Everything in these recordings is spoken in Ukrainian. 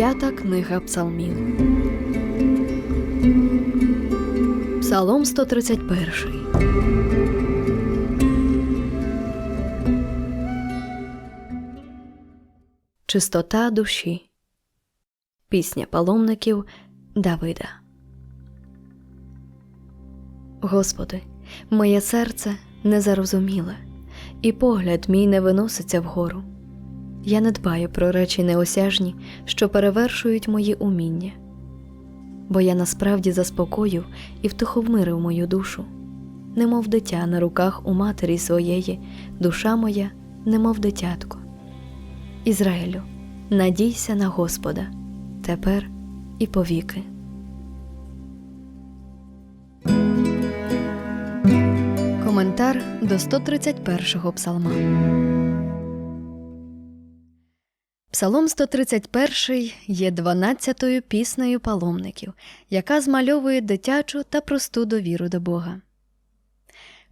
П'ята книга Псалмів. Псалом 131. Чистота душі. Пісня паломників Давида. Господи, моє серце незарозуміле, і погляд мій не виноситься вгору. Я не дбаю про речі неосяжні, що перевершують мої уміння, бо я насправді заспокоїв і втихомирив мою душу, немов дитя на руках у матері своєї, душа моя, немов дитятко. Ізраїлю, надійся на Господа, тепер і повіки. Коментар до 131-го псалма. Псалом 131 є 12-ю піснею паломників, яка змальовує дитячу та просту довіру до Бога.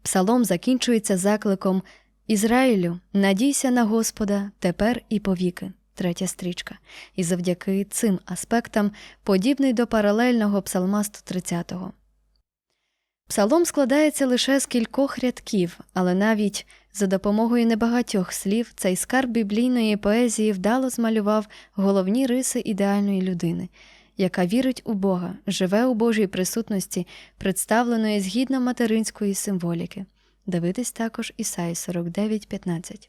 Псалом закінчується закликом Ізраїлю, надійся на Господа тепер і повіки. Третя стрічка. І завдяки цим аспектам подібний до паралельного псалма 130-го. Псалом складається лише з кількох рядків, але навіть за допомогою небагатьох слів цей скарб біблійної поезії вдало змалював головні риси ідеальної людини, яка вірить у Бога, живе у Божій присутності, представленої згідно материнської символіки. Дивитись також Ісаї 49.15.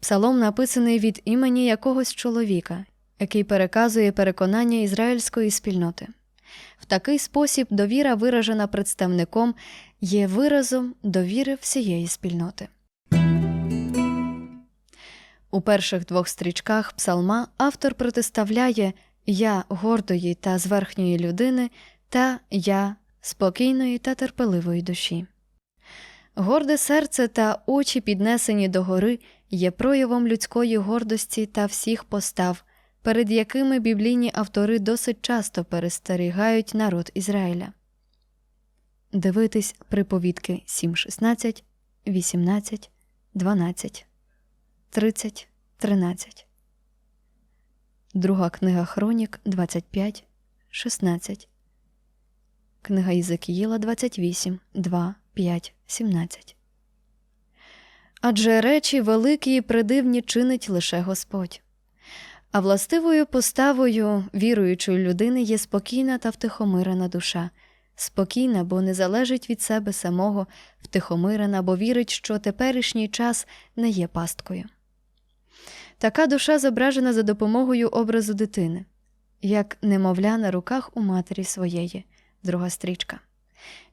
Псалом написаний від імені якогось чоловіка, який переказує переконання ізраїльської спільноти. В такий спосіб довіра, виражена представником, є виразом довіри всієї спільноти. У перших двох стрічках псалма автор протиставляє я гордої та зверхньої людини та я спокійної та терпеливої душі. Горде серце та очі, піднесені до гори, є проявом людської гордості та всіх постав, перед якими біблійні автори досить часто перестерігають народ Ізраїля. Дивитись приповідки 7.16, 18, 12, 30, 13. Друга книга Хронік 25, 16. Книга Єзекіїла 28, 2, 5, 17. Адже речі великі і придивні чинить лише Господь. А властивою поставою віруючої людини є спокійна та втихомирена душа, спокійна, бо не залежить від себе самого, втихомирена, бо вірить, що теперішній час не є пасткою. Така душа зображена за допомогою образу дитини, як немовля на руках у матері своєї, друга стрічка.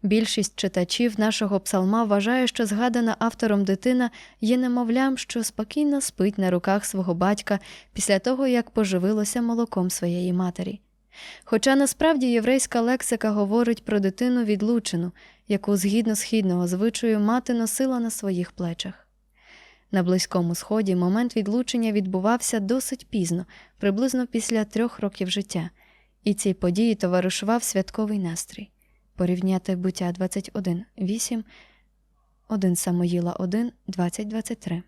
Більшість читачів нашого псалма вважає, що згадана автором дитина є немовлям, що спокійно спить на руках свого батька після того, як поживилося молоком своєї матері. Хоча насправді єврейська лексика говорить про дитину відлучену, яку згідно східного звичаю мати носила на своїх плечах. На Близькому Сході момент відлучення відбувався досить пізно, приблизно після трьох років життя, і цій події товаришував святковий настрій порівняти буття 21.8, 1 Самоїла 1, 20-23.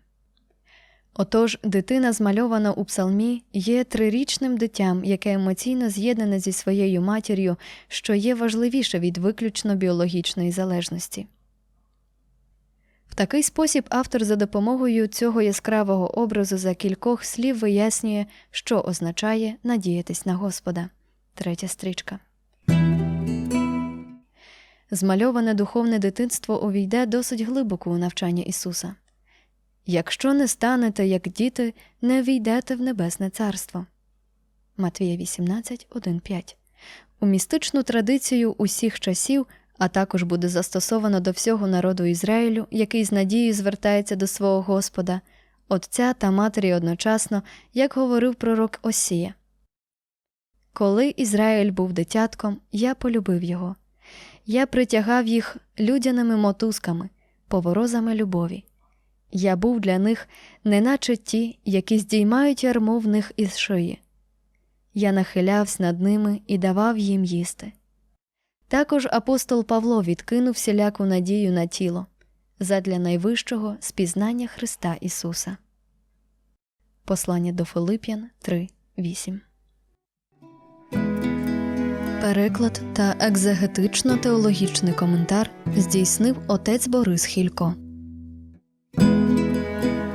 Отож, дитина, змальована у псалмі, є трирічним дитям, яке емоційно з'єднане зі своєю матір'ю, що є важливіше від виключно біологічної залежності. В такий спосіб автор за допомогою цього яскравого образу за кількох слів вияснює, що означає надіятись на Господа. Третя стрічка. Змальоване духовне дитинство увійде досить глибоко у навчання Ісуса. Якщо не станете, як діти, не війдете в Небесне Царство. Матвія 18, 1, 5. У містичну традицію усіх часів, а також буде застосовано до всього народу Ізраїлю, який з надією звертається до свого Господа, Отця та Матері одночасно, як говорив пророк Осія. Коли Ізраїль був дитятком, я полюбив його. Я притягав їх людяними мотузками, поворозами любові. Я був для них, неначе ті, які здіймають ярмо в них із шиї. Я нахилявся над ними і давав їм їсти. Також апостол Павло відкинув всіляку надію на тіло задля найвищого спізнання Христа Ісуса. Послання до Филип'ян 3.8 Переклад та екзегетично-теологічний коментар здійснив отець Борис Хілько.